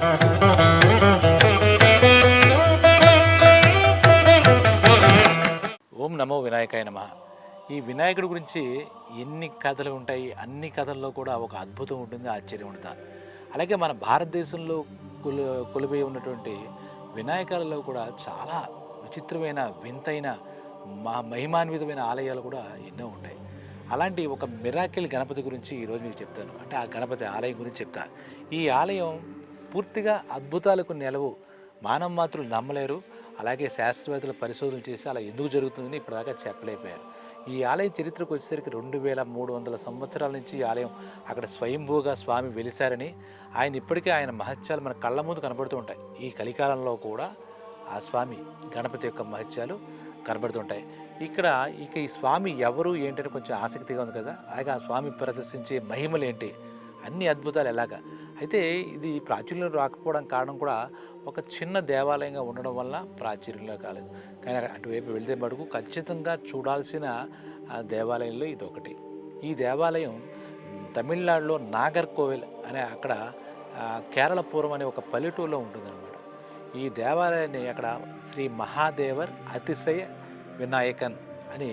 ఓం నమో వినాయకాయ నమ. ఈ వినాయకుడి గురించి ఎన్ని కథలు ఉంటాయి అన్ని కథల్లో కూడా ఒక అద్భుతం ఉంటుంది ఆశ్చర్యం ఉంటుంది. అలాగే మన భారతదేశంలో కొలు కొలిపోయి ఉన్నటువంటి వినాయకాలలో కూడా చాలా విచిత్రమైన వింతైన మా మహిమాన్వితమైన ఆలయాలు కూడా ఎన్నో ఉంటాయి. అలాంటి ఒక మిరాకిల్ గణపతి గురించి ఈరోజు మీకు చెప్తాను. అంటే ఆ గణపతి ఆలయం గురించి చెప్తాను ఈ ఆలయం పూర్తిగా అద్భుతాలకు నెలవు. మానవ మాత్రులు నమ్మలేరు. అలాగే శాస్త్రవేత్తలు పరిశోధనలు చేసి అలా ఎందుకు జరుగుతుందని ఇప్పటిదాకా చెప్పలేకపోయారు. ఈ ఆలయం చరిత్రకు వచ్చేసరికి రెండు వేల మూడు వందల సంవత్సరాల నుంచి ఈ ఆలయం అక్కడ స్వయంభూగా స్వామి వెలిశారని ఆయన ఇప్పటికే ఆయన మహత్యాలు మన కళ్ళ ముందు కనబడుతూ ఉంటాయి. ఈ కలికాలంలో కూడా ఆ స్వామి గణపతి యొక్క మహత్యాలు కనబడుతుంటాయి. ఇక్కడ ఇక ఈ స్వామి ఎవరు ఏంటని కొంచెం ఆసక్తిగా ఉంది కదా. అలాగే ఆ స్వామి ప్రదర్శించే మహిమలు ఏంటి? అన్ని అద్భుతాలు ఎలాగా? అయితే ఇది ప్రాచుర్యం రాకపోవడం కారణం కూడా ఒక చిన్న దేవాలయంగా ఉండడం వల్ల ప్రాచుర్యంలో కాలేదు. కానీ అటువైపు వెళ్తే మటుకు ఖచ్చితంగా చూడాల్సిన దేవాలయంలో ఇది ఒకటి ఈ దేవాలయం తమిళనాడులో నాగర్కోవిల్ అనే అక్కడ కేరళపూర్వం కేరళపురం అనే ఒక పల్లెటూరులో ఉంటుందన్నమాట. ఈ దేవాలయాన్ని అక్కడ శ్రీ మహాదేవర్ అతిశయ వినాయకన్ అని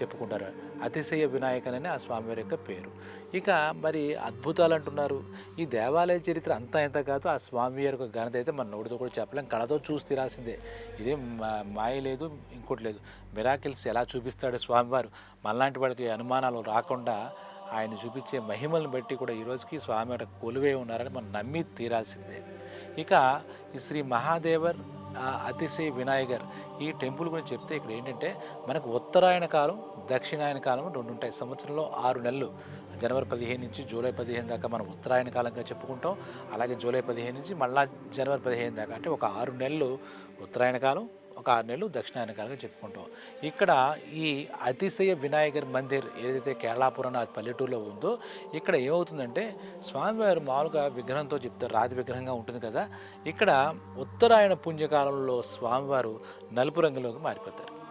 చెప్పుకుంటారు. అతిశయ వినాయకనని ఆ స్వామివారి యొక్క పేరు. ఇక మరి అద్భుతాలు అంటున్నారు ఈ దేవాలయ చరిత్ర అంతా ఎంత కాదు ఆ స్వామివారి యొక్క ఘనత అయితే మన నోటితో కూడా చెప్పలేం. కళతో చూసి రాసిందే ఇది మా- మాయ లేదు ఇంకోటి లేదు. మిరాకిల్స్ ఎలా చూపిస్తాడు స్వామివారు మనలాంటి వాళ్ళకి అనుమానాలు రాకుండా ఆయన చూపించే మహిమలను బట్టి కూడా ఈ రోజుకి స్వామి అక్కడ కొలువే ఉన్నారని మనం నమ్మి తీరాల్సిందే. ఇక ఈ శ్రీ మహాదేవర్ అతిశయ వినాయకర్ ఈ టెంపుల్ గురించి చెప్తే ఇక్కడ ఏంటంటే మనకు ఉత్తరాయణ కాలం దక్షిణాయన కాలం రెండు ఉంటాయి. సంవత్సరంలో ఆరు నెలలు. జనవరి పదిహేను నుంచి జూలై పదిహేను దాకా మనం ఉత్తరాయణ కాలంగా చెప్పుకుంటాం. అలాగే జూలై పదిహేను నుంచి మళ్ళా జనవరి పదిహేను దాకా. అంటే ఒక ఆరు నెలలు ఉత్తరాయణ కాలం ఒక ఆరు నెలలు దక్షిణాయన కాలంగా చెప్పుకుంటాం. ఇక్కడ ఈ అతిశయ వినాయకర్ మందిర్ ఏదైతే కేరళాపురం ఆ పల్లెటూరులో ఉందో ఇక్కడ ఏమవుతుందంటే స్వామివారు మామూలుగా విగ్రహంతో చెప్తారు రాతి విగ్రహంగా ఉంటుంది కదా. ఇక్కడ ఉత్తరాయణ పుణ్యకాలంలో స్వామివారు నలుపు రంగులోకి మారిపోతారు.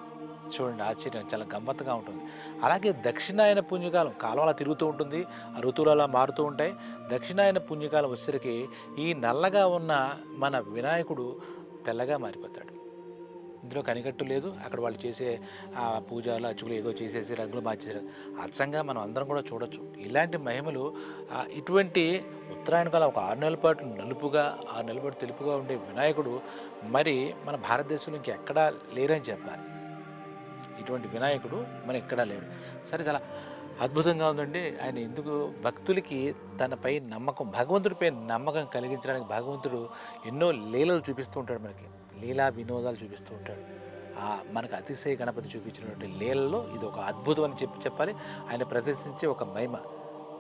చూడండి ఆశ్చర్యం చాలా గమ్మత్తుగా ఉంటుంది. అలాగే దక్షిణాయన పుణ్యకాలం కాలం అలా తిరుగుతూ ఉంటుంది ఆ ఋతువులు అలా మారుతూ ఉంటాయి. దక్షిణాయన పుణ్యకాలం వచ్చేసరికి ఈ నల్లగా ఉన్న మన వినాయకుడు తెల్లగా మారిపోతాడు. ఇందులో కనికట్టు లేదు. అక్కడ వాళ్ళు చేసే ఆ పూజలు అచ్చుకులు ఏదో చేసేసి రంగులు మార్చేసారు అచ్చంగా మనం అందరం కూడా చూడొచ్చు. ఇలాంటి మహిమలు ఇటువంటి ఉత్తరాయణ కాలం ఒక ఆరు నెలల పాటు నలుపుగా ఆరు నెలల పాటు తెలుపుగా ఉండే వినాయకుడు మరి మన భారతదేశంలో ఇంకెక్కడా లేరని చెప్పాలి. ఇటువంటి వినాయకుడు మన ఎక్కడా లేడు. సరే చాలా అద్భుతంగా ఉందండి. ఆయన ఎందుకు భక్తులకి తనపై నమ్మకం భగవంతుడిపై నమ్మకం కలిగించడానికి భగవంతుడు ఎన్నో లీలలు చూపిస్తూ ఉంటాడు మనకి. లీలా వినోదాలు చూపిస్తూ ఉంటాడు. మనకు అతిశయ గణపతి చూపించినటువంటి లీలలో ఇది ఒక అద్భుతం అని చెప్పి చెప్పాలి. ఆయన ప్రదర్శించే ఒక మహిమ.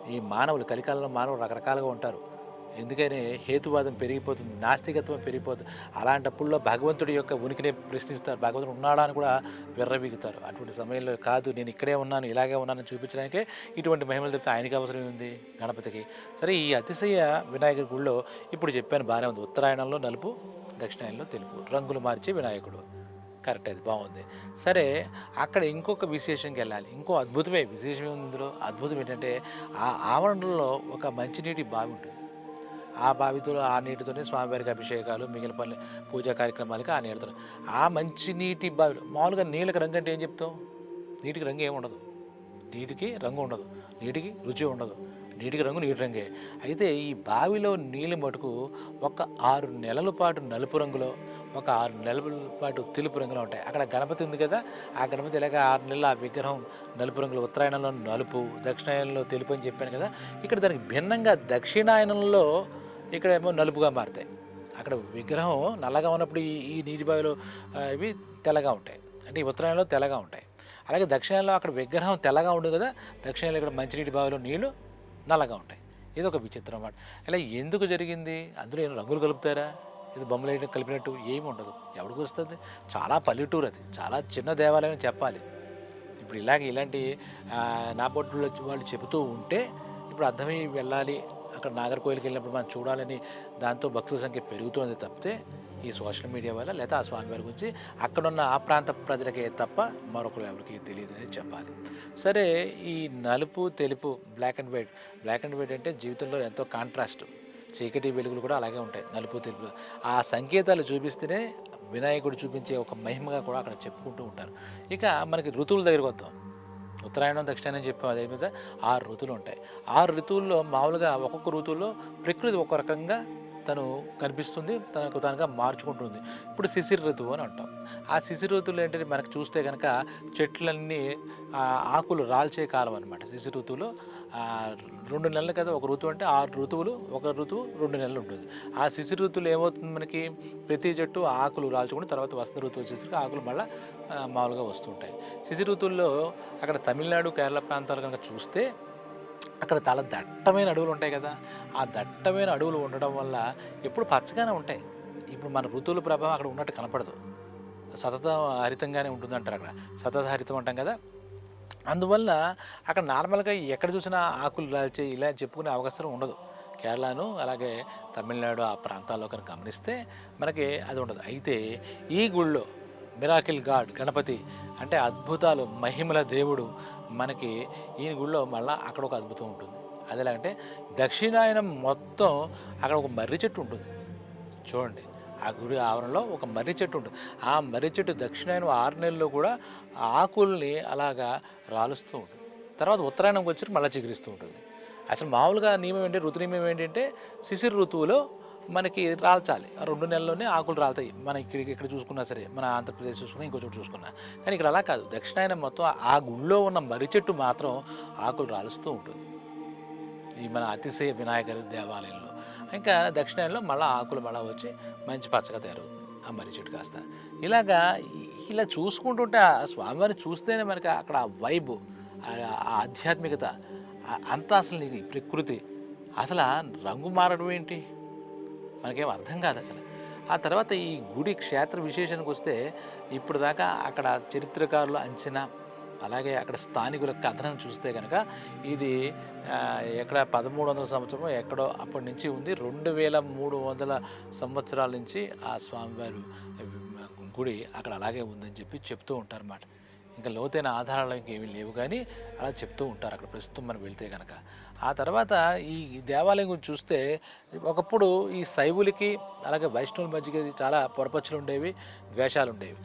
ఈ మానవులు కలికాలంలో మానవులు రకరకాలుగా ఉంటారు. ఎందుకని హేతువాదం పెరిగిపోతుంది నాస్తికత్వం పెరిగిపోతుంది. అలాంటప్పుడులో భగవంతుడి యొక్క ఉనికినే ప్రశ్నిస్తారు. భగవంతుడు ఉన్నాడా అని కూడా విర్రవీగుతారు. అటువంటి సమయంలో కాదు నేను ఇక్కడే ఉన్నాను ఇలాగే ఉన్నానని చూపించడానికే ఇటువంటి మహిమలు చెప్తే ఆయనకి అవసరం ఉంది గణపతికి. సరే ఈ అతిశయ వినాయకుడి గుడిలో ఇప్పుడు చెప్పాను బాగానే ఉంది. ఉత్తరాయణంలో నలుపు దక్షిణాయనంలో తెలుపు. రంగులు మార్చే వినాయకుడు. కరెక్ట్ అది బాగుంది. సరే అక్కడ ఇంకొక విశేషంకి వెళ్ళాలి. ఇంకో అద్భుతమే విశేషం ఏముంది ఇందులో? అద్భుతం ఏంటంటే ఆ ఆవరణలో ఒక మంచినీటి బావి ఉంటుంది. ఆ బావితో ఆ నీటితోనే స్వామివారికి అభిషేకాలు మిగిలిన పనులు పూజా కార్యక్రమాలకి ఆ నీటితో ఆ మంచి నీటి బావి మామూలుగా నీళ్ళకి రంగు అంటే ఏం చెప్తాం నీటికి రంగు ఏమి ఉండదు. నీటికి రంగు ఉండదు. నీటికి రుచి ఉండదు. నీటికి రంగు నీటి రంగే. అయితే ఈ బావిలో నీళ్ళు మటుకు ఒక ఆరు నెలల పాటు నలుపు రంగులో ఒక ఆరు నెలల పాటు తెలుపు రంగులో ఉంటాయి. అక్కడ గణపతి ఉంది కదా ఆ గణపతి ఇలాగ ఆరు నెలల ఆ విగ్రహం నలుపు రంగులో ఉత్తరాయణంలో నలుపు దక్షిణాయనంలో తెలుపు అని చెప్పాను కదా ఇక్కడ దానికి భిన్నంగా దక్షిణాయనంలో ఇక్కడ ఏమో నలుపుగా మారుతాయి. అక్కడ విగ్రహం నల్లగా ఉన్నప్పుడు ఈ నీటి బావిలో ఇవి తెల్లగా ఉంటాయి. అంటే ఈ ఉత్తరాయణంలో తెల్లగా ఉంటాయి. అలాగే దక్షిణంలో అక్కడ విగ్రహం తెల్లగా ఉండదు కదా దక్షిణంలో ఇక్కడ మంచినీటి బావిలో నీళ్ళు నల్లగా ఉంటాయి. ఇది ఒక విచిత్రం అన్నమాట. ఇలా ఎందుకు జరిగింది? అందులో ఏమైనా రంగులు కలుపుతారా? ఇది బొమ్మలు కలిపినట్టు ఏమి ఉండదు. ఎవరికి వస్తుంది? చాలా పల్లెటూరు అది. చాలా చిన్న దేవాలయం అని చెప్పాలి. ఇప్పుడు ఇలాగ ఇలాంటి ఆ, నా వాళ్ళు చెబుతూ ఉంటే ఇప్పుడు అర్థమై వెళ్ళాలి. అక్కడ నాగర్కోయిల్కి వెళ్ళినప్పుడు మనం చూడాలని దాంతో భక్తుల సంఖ్య పెరుగుతోంది తప్పితే ఈ సోషల్ మీడియా వల్ల లేదా ఆ స్వామివారి గురించి అక్కడున్న ఆ ప్రాంత ప్రజలకే తప్ప మరొకరు ఎవరికి తెలియదు అని చెప్పాలి. సరే ఈ నలుపు తెలుపు black and white black and white అంటే జీవితంలో ఎంతో కాంట్రాస్ట్ చీకటి వెలుగులు కూడా అలాగే ఉంటాయి నలుపు తెలుపు. ఆ సంకేతాలు చూపిస్తేనే వినాయకుడు చూపించే ఒక మహిమగా కూడా అక్కడ చెప్పుకుంటూ ఉంటారు. ఇక మనకి ఋతువుల దగ్గరకు వద్దాం. ఉత్తరాయణం దక్షిణాయనం చెప్పాం అదే మీద ఆరు ఋతువులు ఉంటాయి. ఆరు ఋతువుల్లో మామూలుగా ఒక్కొక్క ఋతువుల్లో ప్రకృతి ఒక రకంగా తను కనిపిస్తుంది తనకు తనగా మార్చుకుంటుంది. ఇప్పుడు శిశిర ఋతువు అని అంటాం. ఆ శిశిర ఋతువులు ఏంటంటే మనకు చూస్తే కనుక చెట్లన్నీ ఆకులు రాల్చే కాలం అనమాట శిశిర ఋతువులో. రెండు నెలలు కదా ఒక ఋతువు అంటే ఆరు ఋతువులు ఒక ఋతువు రెండు నెలలు ఉంటుంది. ఆ శిశు ఋతువులు ఏమవుతుంది మనకి? ప్రతి చెట్టు ఆకులు రాల్చుకుని తర్వాత వసంత ఋతువు వచ్చేసరికి ఆకులు మళ్ళీ మామూలుగా వస్తుంటాయి శిశు ఋతువుల్లో అక్కడ తమిళనాడు కేరళ ప్రాంతాలు కనుక చూస్తే అక్కడ చాలా దట్టమైన అడవులు ఉంటాయి కదా? ఆ దట్టమైన అడవులు ఉండడం వల్ల ఎప్పుడు పచ్చగానే ఉంటాయి. ఇప్పుడు మన ఋతువుల ప్రభావం అక్కడ ఉన్నట్టు కనపడదు. సతత హరితంగానే ఉంటుందంటారు అక్కడ. సతత హరితం అంటాం కదా? అందువల్ల అక్కడ నార్మల్గా ఎక్కడ చూసినా ఆకులు రాల్చే ఇలా చెప్పుకునే అవకాశం ఉండదు. కేరళను అలాగే తమిళనాడు ఆ ప్రాంతాల్లో కనుక గమనిస్తే మనకి అది ఉండదు. అయితే ఈ గుళ్ళో మిరాకిల్ గాడ్ గణపతి అంటే అద్భుతాలు మహిమల దేవుడు మనకి ఈ గుళ్ళో మళ్ళీ అక్కడ ఒక అద్భుతం ఉంటుంది. అది ఎలాగంటే దక్షిణాయనం మొత్తం అక్కడ ఒక మర్రి చెట్టు ఉంటుంది. చూడండి. ఆ గుడి ఆవరణలో ఒక మర్రి చెట్టు ఉంటుంది. ఆ మర్రి చెట్టు దక్షిణాయన ఆరు నెలల్లో కూడా ఆకుల్ని అలాగా రాలుస్తూ ఉంటుంది. తర్వాత ఉత్తరాయణంకి వచ్చి మళ్ళీ చిగురిస్తూ ఉంటుంది. అసలు మామూలుగా నియమం ఏంటి ఋతు నియమం ఏంటంటే శిశిర ఋతువులో మనకి రాల్చాలి. ఆ రెండు నెలల్లోనే ఆకులు రాలుతాయి. మన ఇక్కడ ఇక్కడ చూసుకున్నా సరే మన ఆంధ్రప్రదేశ్ చూసుకున్నా ఇంకో చోటు చూసుకున్నా. కానీ ఇక్కడ అలా కాదు. దక్షిణాయన మొత్తం ఆ గుళ్ళో ఉన్న మర్రి చెట్టు మాత్రం ఆకులు రాలుస్తూ ఉంటుంది. ఈ మన అతిశయ వినాయక దేవాలయంలో. ఇంకా దక్షిణాయనంలో మళ్ళీ ఆకులు మళ్ళా వచ్చి మంచి పచ్చగా తయారవుతుంది ఆ మర్రి చెట్టు కాస్త. ఇలాగా ఇలా చూసుకుంటుంటే ఆ స్వామివారిని చూస్తేనే మనకి అక్కడ ఆ వైబ్ ఆ ఆధ్యాత్మికత అంతా అసలు నీకు ప్రకృతి అసలు రంగు మారడం ఏంటి? మనకేం అర్థం కాదు అసలు. ఆ తర్వాత ఈ గుడి క్షేత్ర విశేషానికి వస్తే ఇప్పుడు దాకా అక్కడ చరిత్రకారులు అంచనా అలాగే అక్కడ స్థానికుల కథనం చూస్తే కనుక ఇది ఎక్కడ పదమూడు వందల సంవత్సరం ఎక్కడో అప్పటి నుంచి ఉంది. రెండు వేల మూడు వందల సంవత్సరాల నుంచి ఆ స్వామివారు గుడి అక్కడ అలాగే ఉందని చెప్పి చెప్తూ ఉంటారన్నమాట. ఇంకా లోతైన ఆధారాలు ఇంకేమీ లేవు కానీ అలా చెప్తూ ఉంటారు అక్కడ ప్రస్తుతం మనం వెళ్తే కనుక ఆ తర్వాత ఈ దేవాలయం గురించి చూస్తే ఒకప్పుడు ఈ శైవులకి అలాగే వైష్ణవుల మధ్యకి చాలా పొరపచ్చులు ఉండేవి ద్వేషాలు ఉండేవి.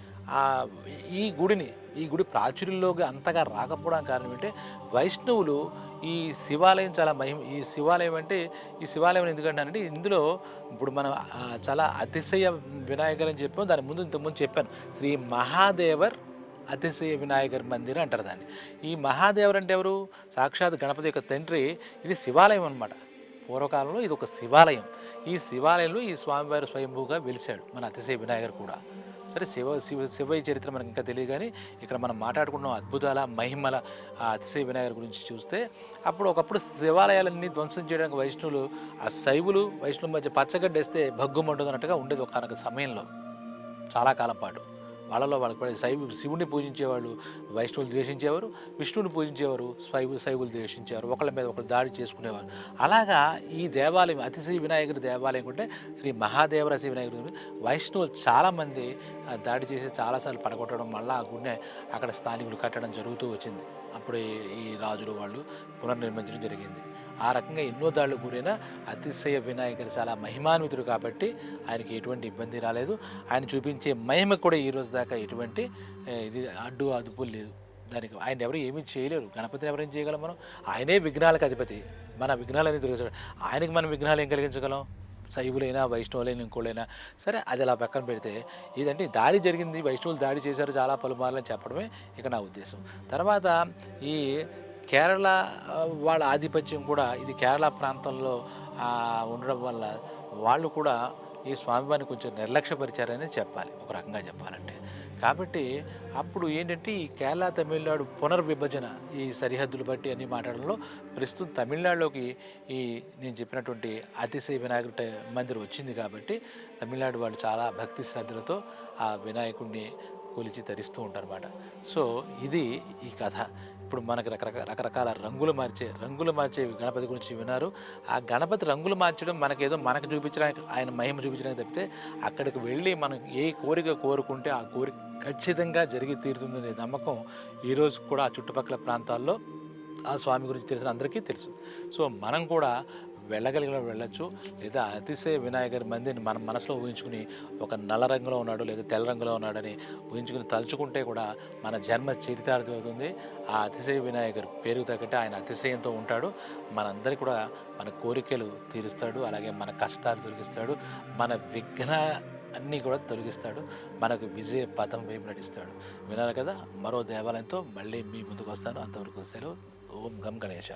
ఈ గుడిని ఈ గుడి ప్రాచుర్యంలోకి అంతగా రాకపోవడానికి కారణం ఏంటంటే వైష్ణవులు ఈ శివాలయం చాలా మహిమ ఈ శివాలయం అంటే ఈ శివాలయం ఎందుకంటే ఇందులో ఇప్పుడు మనం చాలా అతిశయ వినాయకర్ అని చెప్పాము దాని ముందు ఇంతకుముందు చెప్పాను శ్రీ మహాదేవర్ అతిశయ వినాయకర్ మందిర్ అంటారు దాన్ని. ఈ మహాదేవర్ అంటే ఎవరు? సాక్షాత్ గణపతి యొక్క తండ్రి ఇది శివాలయం అన్నమాట. పూర్వకాలంలో ఇది ఒక శివాలయం. ఈ శివాలయంలో ఈ స్వామివారి స్వయంభూగా వెలిశాడు మన అతిశయ వినాయకర్ కూడా. సరే శివ శివ శివయ్య చరిత్ర మనకి ఇంకా తెలియదు కానీ ఇక్కడ మనం మాట్లాడుకున్న అద్భుతాల మహిమల ఆ అతిశయ వినాయకర్ గురించి చూస్తే అప్పుడు ఒకప్పుడు శివాలయాలన్నీ ధ్వంసం చేయడానికి వైష్ణవులు ఆ శైవులు వైష్ణవుల మధ్య పచ్చగడ్డ వేస్తే భగ్గుమంటుంది అన్నట్టుగా ఉండేది ఒక సమయంలో. చాలా కాలం పాటు. వాళ్ళలో వాళ్ళకి పడే శైవు శివుని పూజించేవాళ్ళు వైష్ణవులు ద్వేషించేవారు విష్ణువుని పూజించేవారు శైవు శైవులు ద్వేషించేవారు ఒకళ్ళ మీద ఒకళ్ళు దాడి చేసుకునేవారు. అలాగా ఈ దేవాలయం అతిశయ వినాయకుడి దేవాలయం అంటే శ్రీ మహాదేవరసి వినాయకుడు వైష్ణవులు చాలామంది దాడి చేసి చాలాసార్లు పడగొట్టడం వల్ల ఆ గుడిని అక్కడ స్థానికులు కట్టడం జరుగుతూ వచ్చింది. అప్పుడు ఈ- ఈ రాజులు వాళ్ళు పునర్నిర్మించడం జరిగింది. ఆ రకంగా ఎన్నో దాడులు కూరిన అతిశయ వినాయకుడు చాలా మహిమాన్వితుడు కాబట్టి ఆయనకి ఎటువంటి ఇబ్బంది రాలేదు. ఆయన చూపించే మహిమ కూడా ఈ రోజు దాకా ఎటువంటి ఇది అడ్డు అదుపు లేదు. దానికి ఆయన ఎవరు ఏమీ చేయలేరు. గణపతిని ఎవరేం చేయగలం మనం? ఆయనే విఘ్నాలకు అధిపతి. మన విఘ్నాలని తొలగించాడు ఆయనకి మనం విఘ్నాలు ఏం కలిగించగలం? శైవులైనా వైష్ణవులైనా ఇంకోళ్ళైనా. సరే అది అలా పక్కన పెడితే ఇదంటే దాడి జరిగింది. వైష్ణవులు దాడి చేశారు. చాలా పలుమార్లు అని చెప్పడమే ఇక నా ఉద్దేశం. తర్వాత ఈ కేరళ వాళ్ళ ఆధిపత్యం కూడా ఇది కేరళ ప్రాంతంలో ఉండడం వల్ల వాళ్ళు కూడా ఈ స్వామివారిని కొంచెం నిర్లక్ష్యపరిచారని చెప్పాలి. ఒక రకంగా చెప్పాలంటే. కాబట్టి అప్పుడు ఏంటంటే ఈ కేరళ తమిళనాడు పునర్విభజన ఈ సరిహద్దులు బట్టి అన్ని మాట్లాడడంలో ప్రస్తుతం తమిళనాడులోకి ఈ నేను చెప్పినటువంటి అతిశయ వినాయకుడి మందిర్ మందిరం వచ్చింది కాబట్టి తమిళనాడు వాళ్ళు చాలా భక్తి శ్రద్ధలతో ఆ వినాయకుడిని కొలిచి తరిస్తూ ఉంటారన్నమాట. సో ఇది ఈ కథ. ఇప్పుడు మనకు రకరకాల రకరకాల రంగులు మార్చే రంగులు మార్చే గణపతి గురించి విన్నారు. ఆ గణపతి రంగులు మార్చడం మనకేదో మనకు చూపించడానికి ఆయన మహిమ చూపించడానికి తప్పితే అక్కడికి వెళ్ళి మనం ఏ కోరిక కోరుకుంటే ఆ కోరిక ఖచ్చితంగా జరిగి తీరుతుందనే నమ్మకం ఈరోజు కూడా ఆ చుట్టుపక్కల ప్రాంతాల్లో ఆ స్వామి గురించి తెలిసిన అందరికీ తెలుసు. సో మనం కూడా వెళ్ళగలిగిన వెళ్ళొచ్చు. లేదా అతిశయ వినాయకుడి మందిని మన మనసులో ఊహించుకుని ఒక నల్ల రంగులో ఉన్నాడు లేదా తెల్ల రంగులో ఉన్నాడని ఊహించుకుని తలుచుకుంటే కూడా మన జన్మ చరితార్థం అవుతుంది. ఆ అతిశయ వినాయకుడు పేరు తగ్గట్టే ఆయన అతిశయంతో ఉంటాడు. మనందరికీ కూడా మన కోరికలు తీరుస్తాడు. అలాగే మన కష్టాలు తొలగిస్తాడు. మన విఘ్న అన్నీ కూడా తొలగిస్తాడు. మనకు విజయ పథం వైపు నడిస్తాడు వినాలి కదా? మరో దేవాలయంతో మళ్ళీ మీ ముందుకు వస్తాను. అంతవరకు సెలవు. ఓం గం గణేష